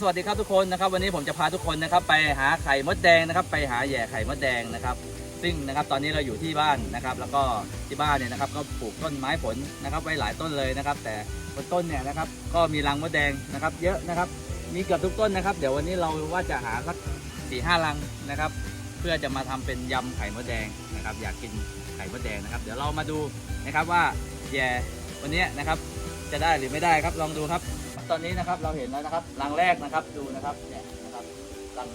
สวัสดีครับทุกคนนะครับวันนี้ผมจะพาทุกคนนะครับไปหาไข่มดแดงนะครับ ไปหาแย่ไข่มดแดงนะครับ ซึ่งนะครับตอนนี้เราอยู่ที่บ้านนะครับ แล้วก็ที่บ้านเนี่ยนะครับก็ปลูกต้นไม้ผลนะครับ ไว้หลายต้นเลยนะครับ แต่บนต้นเนี่ยนะครับก็มีรังมดแดงนะครับ เยอะนะครับ มีเกือบทุกต้นนะครับ เดี๋ยววันนี้เราว่าจะหาสักสี่ห้ารังนะครับ เพื่อจะมาทำเป็นยำไข่มดแดงนะครับ อยากกินไข่มดแดงนะครับ เดี๋ยวเรามาดูนะครับว่าแย่วันนี้นะครับจะได้หรือไม่ได้ครับลองดูครับ ตอนนี้นะครับเราเห็นแล้วนะครับรังแรกนะครับดูนะครับเนี่ยนะครับรัง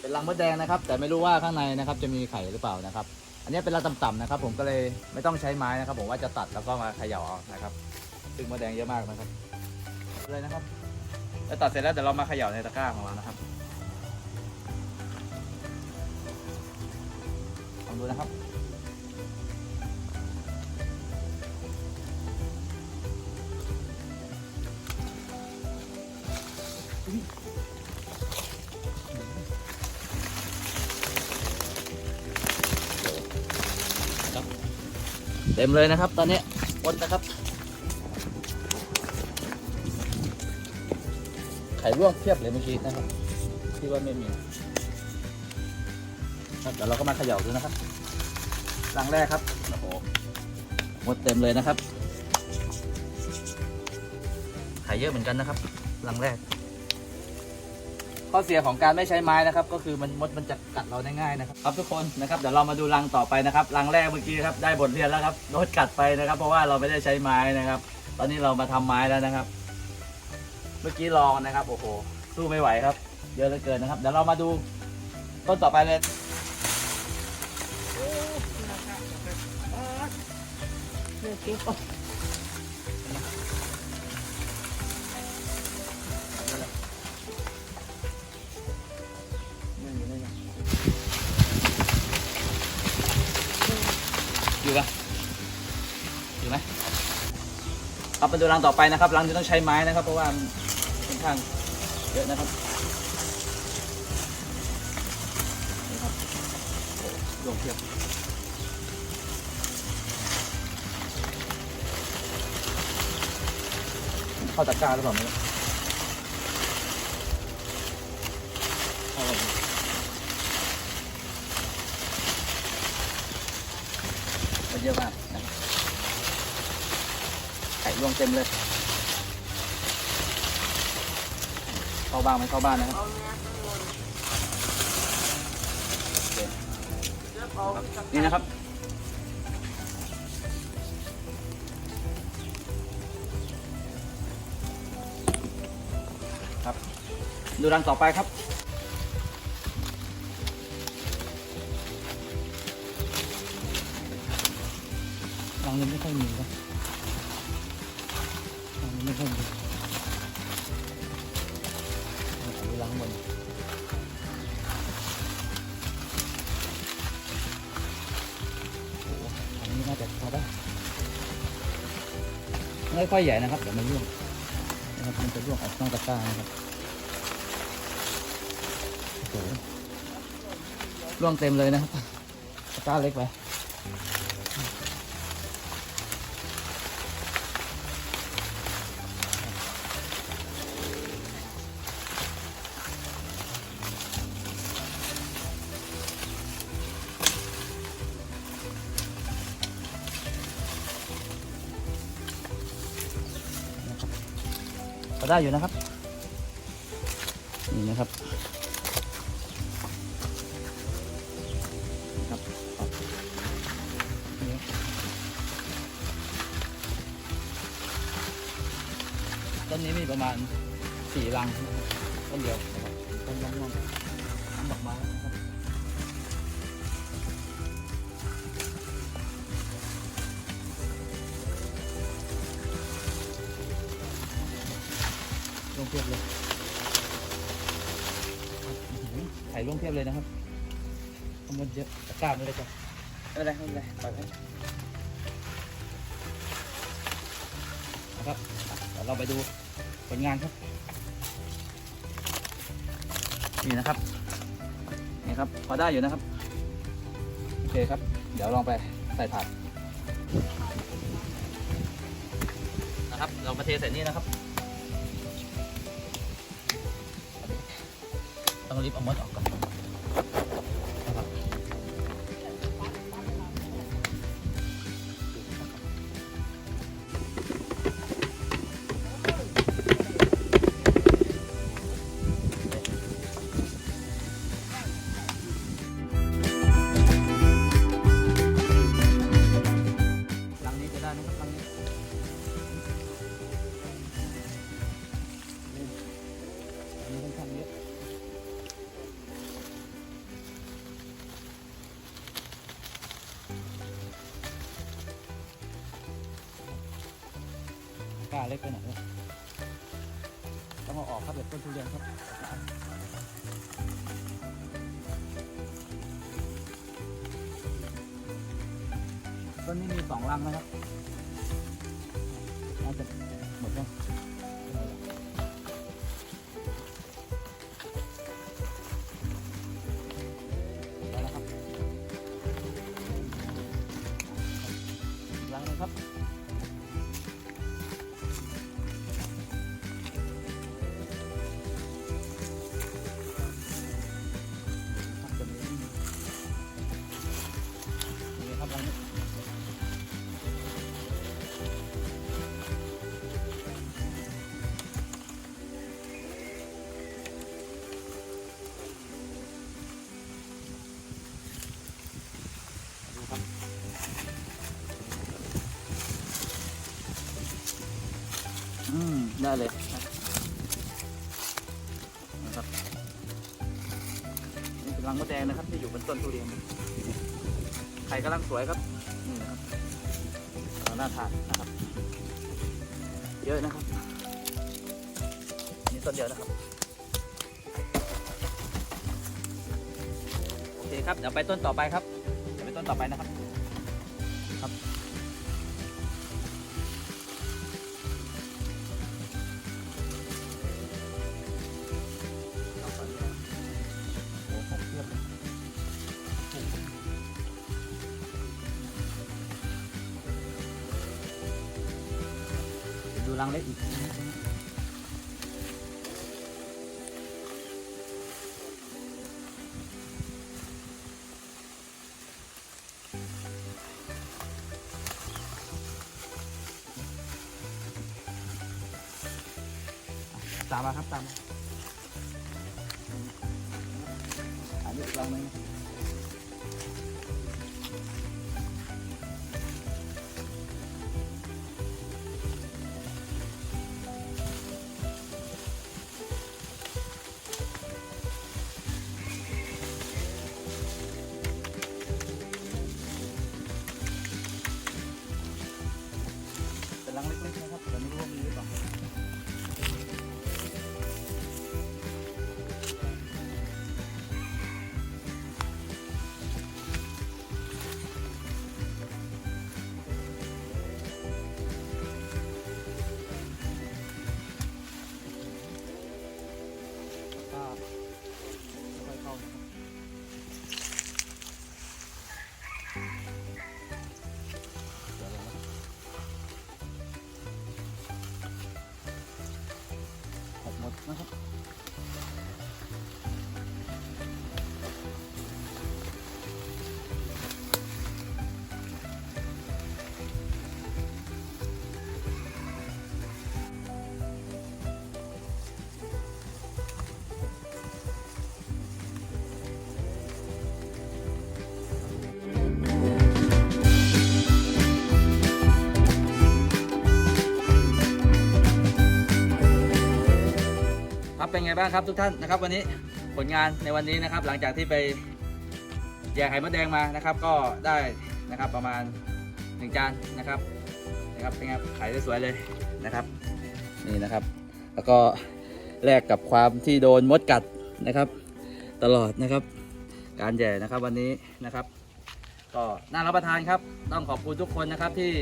เป็นรังมดแดงนะครับ แต่ไม่รู้ว่าข้างในนะครับจะมีไข่หรือเปล่านะครับ อันนี้เป็นรังต่ำๆนะครับ ผมก็เลยไม่ต้องใช้ไม้นะครับ ผมว่าจะตัดแล้วก็มาเขย่าเอานะครับ ซึ่งมดแดงเยอะมากนะครับเลยนะครับแล้วตัดเสร็จแล้วเดี๋ยวเรามาเขย่าในตะกร้าของเรานะครับลองดูนะครับ เต็มเลยนะครับ ตอนนี้หมดนะครับ ไข่ลวกเทียบเลยเมื่อกี้นะครับที่ว่าไม่มีครับเดี๋ยวเราก็มาเขย่าดูนะครับรังแรกครับโอ้โหหมดเต็มเลยนะครับ ไข่เยอะเหมือนกันนะครับรังแรก ข้อเสียของการไม่ใช้ไม้นะครับ ก็คือมันมดมันจะกัดเราได้ง่ายนะครับครับทุกคนนะครับเดี๋ยวเรามาดูรังต่อไปนะครับรังแรกเมื่อกี้ครับได้บทเรียนแล้วครับโดนกัดไปนะครับ เพราะว่าเราไม่ได้ใช้ไม้นะครับ ตอนนี้เรามาทำไม้แล้วนะครับ เมื่อกี้ลองนะครับโอ้โหสู้ไม่ไหวครับเยอะเหลือเกินนะครับ เดี๋ยวเรามาดูต้นต่อไปเลยเลือกเก็บ ครับมาดูรังต่อไปนะครับรังนี้ต้องใช้ไม้นะครับ เพราะว่าค่อนข้างเยอะนะครับนี่ครับโอ้โหรวมเทียบเข้าตะกร้าหรือเปล่าไม่รู้เข้าไปมันเยอะมากนะครับไข่รวง เต็มเลย เข้าบ้างไหมเข้าบ้านนะครับโอเคนี่นะครับ ครับ ดูรังต่อไปครับรังนี้ไม่ค่อยมีครับ ไม่ค่อยดีถูล้างบนอันนี้น่าจะพอได้ไม่ค่อยใหญ่นะครับเดี๋ยวมันร่วงนะครับมันจะร่วงออกนอกตะกร้านะครับโอ้โหร่วงเต็มเลยนะครับตะกร้าเล็กไป ได้อยู่นะครับ นี่นะครับต้นนี้มีประมาณสี่รังต้นเดียวนะครับต้นน้ำน ร่วงเพียบเลยอื้อหือไข่ร่วงเพียบเลยนะครับข้างบนเยอะตะกร้าไม่ได้จ้ะไม่เป็นไรไม่เป็นไรปล่อยไปนะครับเดี๋ยวเราไปดูผลงานครับ นี่นะครับ นี่ครับ พอได้อยู่นะครับ โอเคครับ เดี๋ยวลองไปใส่ถาดนะครับ เรามาเทใส่นี่นะครับ ต้องรีบเอามดออกก่อน กล้าเล็กไปหน่อยต้องเอาออกครับเด็ดต้นทุเรียนครับต้นนี้มีสองลำนะครับน่าจะหมดแล้ว ได้เลยนะครับนี่เป็นรังมดแดงนะครับ ที่อยู่บนต้นทุเรียนไข่กำลังสวยครับนี่นะครับเอาหน้าทานนะครับ เยอะนะครับ นี่ต้นเดียวนะครับ โอเคครับเดี๋ยวไปต้นต่อไปครับเดี๋ยวไปต้นต่อไปนะครับ เดี๋ยวดูรังเล็กอีกตามมาครับตามมาอันนี้อีกรังนึง ครับเป็นไงบ้างครับทุกท่านนะครับวันนี้ผลงานในวันนี้นะครับ หลังจากที่ไปแย่ไข่มดแดงมานะครับ ก็ได้นะครับประมาณหนึ่งจานนะครับนะครับเป็นไงขายได้สวยเลยนะครับนี่นะครับ แล้วก็แลกกับความที่โดนมดกัดนะครับ ตลอดนะครับ การแย่นะครับวันนี้นะครับ ก็น่ารับประทานครับ ต้องขอบคุณทุกคนนะครับที่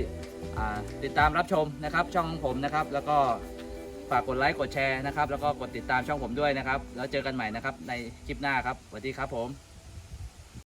ติดตามรับชมนะครับ ช่องของผมนะครับ แล้วก็ ฝากกดไลค์กดแชร์นะครับ แล้วก็กดติดตามช่องผมด้วยนะครับ แล้วเจอกันใหม่นะครับในคลิปหน้าครับสวัสดีครับผม